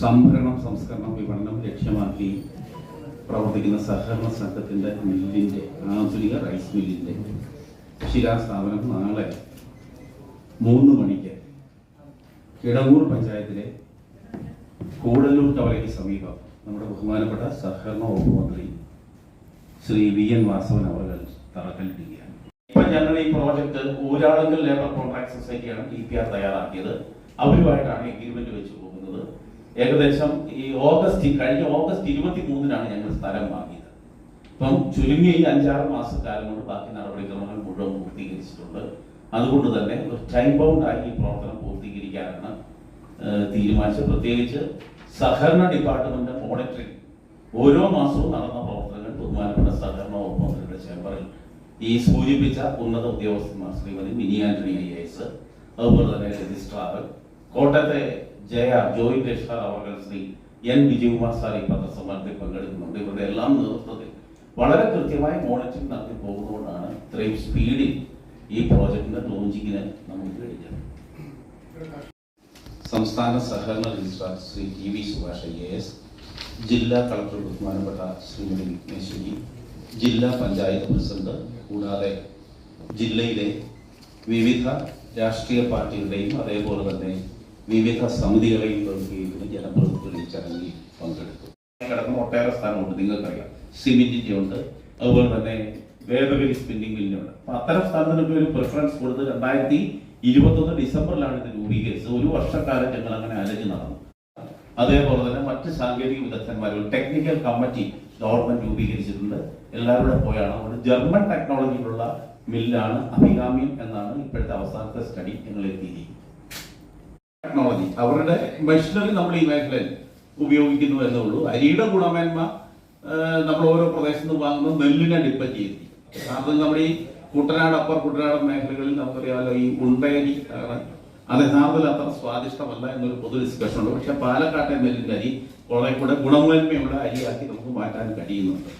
സംഭരണം സംസ്കരണം വിപണനം ലക്ഷ്യമാക്കി പ്രവർത്തിക്കുന്ന സഹകരണ സംഘത്തിന്റെ മില്ലിന്റെ ആധുനിക റൈസ് മില്ലിന്റെ ശിലാസ്ഥാപനം നാളെ മൂന്ന് മണിക്ക് കിടങ്ങൂർ പഞ്ചായത്തിലെ കൂടല്ലൂർ ടവലയ്ക്ക് സമീപം നമ്മുടെ ബഹുമാനപ്പെട്ട സഹകരണ വകുപ്പ് മന്ത്രി ശ്രീ വി എൻ വാസവൻ അവർ തറക്കല്ലിടുകയാണ്. ഇപ്പൊ ഞങ്ങൾ ഈ പ്രോജക്ട് ഊരാളുങ്കൽ ലേബർ കോൺട്രാക്ട് സൊസൈറ്റിയാണ് ഡി പി ആർ തയ്യാറാക്കിയത്. അവരുമായിട്ടാണ് എഗ്രിമെന്റ് വെച്ച് പോകുന്നത്. ഏകദേശം ഈ ഓഗസ്റ്റ് കഴിഞ്ഞ ഓഗസ്റ്റ് ഇരുപത്തി മൂന്നിനാണ് ഞങ്ങൾ സ്ഥലം വാങ്ങിയത്. ഇപ്പം ചുരുങ്ങിയ ഈ അഞ്ചാറ് മാസക്കാലം കൊണ്ട് ബാക്കി നടപടിക്രമങ്ങൾ മുഴുവൻ പൂർത്തീകരിച്ചിട്ടുണ്ട്. അതുകൊണ്ട് തന്നെ ഒരു ടൈം ബൗണ്ട് ആയി ഈ പ്രവർത്തനം പൂർത്തീകരിക്കാനാണ് തീരുമാനിച്ചത്. പ്രത്യേകിച്ച് സഹകരണ ഡിപ്പാർട്ട്മെന്റ് മോണിറ്ററിംഗ് ഓരോ മാസവും നടന്ന പ്രവർത്തനങ്ങൾ ബഹുമാനപ്പെട്ട സഹകരണ വകുപ്പ് ചേംബറിൽ ഈ സൂചിപ്പിച്ച ഉന്നത ഉദ്യോഗസ്ഥന്മാർ ശ്രീമതി മിനി ആന്റണി ഐ എസ് അതുപോലെ തന്നെ രജിസ്ട്രാർ കോട്ടയത്തെ ജയ ജോയ് രജിസ്ട്രാർ അവർ ശ്രീ എൻ വിജയകുമാർ സാർ ഈ പത്രസമ്മേളനത്തിൽ പങ്കെടുക്കുന്നുണ്ട്. ഇവരുടെ എല്ലാം നേതൃത്വത്തിൽ വളരെ കൃത്യമായി മോണിറ്ററിംഗ് നടത്തി പോകുന്നതുകൊണ്ടാണ് ഇത്രയും സ്പീഡിൽ ഈ പ്രോജക്റ്റിന്റെ ലോഞ്ചിങ്ങിന് നമുക്ക് കഴിഞ്ഞത്. സംസ്ഥാന സഹകരണ registrar Shri T V Subhash A S ജില്ലാ കളക്ടർ ബഹുമാനപ്പെട്ട ശ്രീമതി വിഘ്നേശ്വരി ജില്ലാ പഞ്ചായത്ത് പ്രസിഡന്റ് കൂടാതെ ജില്ലയിലെ വിവിധ രാഷ്ട്രീയ പാർട്ടികളുടെയും അതേപോലെ തന്നെ വിവിധ സമിതികളെയും പ്രതിനിധീകരിക്കുന്ന ജനപ്രതിനിധികൾ ചടങ്ങിൽ പങ്കെടുത്തു. കിടക്കുന്ന ഒട്ടേറെ സ്ഥലമുണ്ട് നിങ്ങൾക്കറിയാം. സിമെന്റിന്റെ ഉണ്ട് അതുപോലെ തന്നെ വേദഗരി സ്പിന്നിംഗ് മില്ലുണ്ട് അപ്പൊ അത്തരം സ്ഥലത്തിനൊക്കെ ഒരു പ്രിഫറൻസ് കൊടുത്ത് രണ്ടായിരത്തി ഇരുപത്തൊന്ന് ഡിസംബറിലാണ് ഇത് രൂപീകരിച്ചത്. ഒരു വർഷക്കാലം ഞങ്ങൾ അങ്ങനെ അലഞ്ഞു നടന്നു. അതേപോലെ തന്നെ മറ്റ് സാങ്കേതിക വിദഗ്ധന്മാർ ഒരു ടെക്നിക്കൽ കമ്മിറ്റി ഗവൺമെന്റ് രൂപീകരിച്ചിട്ടുണ്ട്. എല്ലാവരും കൂടെ പോയാണ് അതുകൊണ്ട് ജർമ്മൻ ടെക്നോളജിയിലുള്ള മില്ലാണ് അഭികാമ്യം എന്നാണ് ഇപ്പോഴത്തെ അവസാനത്തെ സ്റ്റഡി ഞങ്ങൾ എത്തിയിരിക്കുന്നത്. ടെക്നോളജി അവരുടെ മെഷീനറി നമ്മൾ ഈ മേഖലയിൽ ഉപയോഗിക്കുന്നു എന്നേ ഉള്ളൂ അരിയുടെ ഗുണമേന്മ നമ്മൾ ഓരോ പ്രദേശത്ത് നിന്ന് വാങ്ങുന്നത് നെല്ലിനെ ഡിപ്പെൻഡ് ചെയ്തിരിക്കും കാരണം നമ്മുടെ ഈ കുട്ടനാട് അപ്പർ കുട്ടനാട് മേഖലകളിൽ നമുക്കറിയാമല്ലോ ഈ ഉണ്ടയരി അത് യഥാർത്ഥത്തിൽ അത്ര സ്വാദിഷ്ടമല്ല എന്നൊരു പൊതു ഡിസ്കഷൻ ഉണ്ട്. പക്ഷെ പാലക്കാട്ടെ നെല്ലിന്റെ അരി കുറെ കൂടെ ഗുണമേന്മയുള്ള അരിയാക്കി നമുക്ക് മാറ്റാൻ കഴിയുന്നുണ്ട്.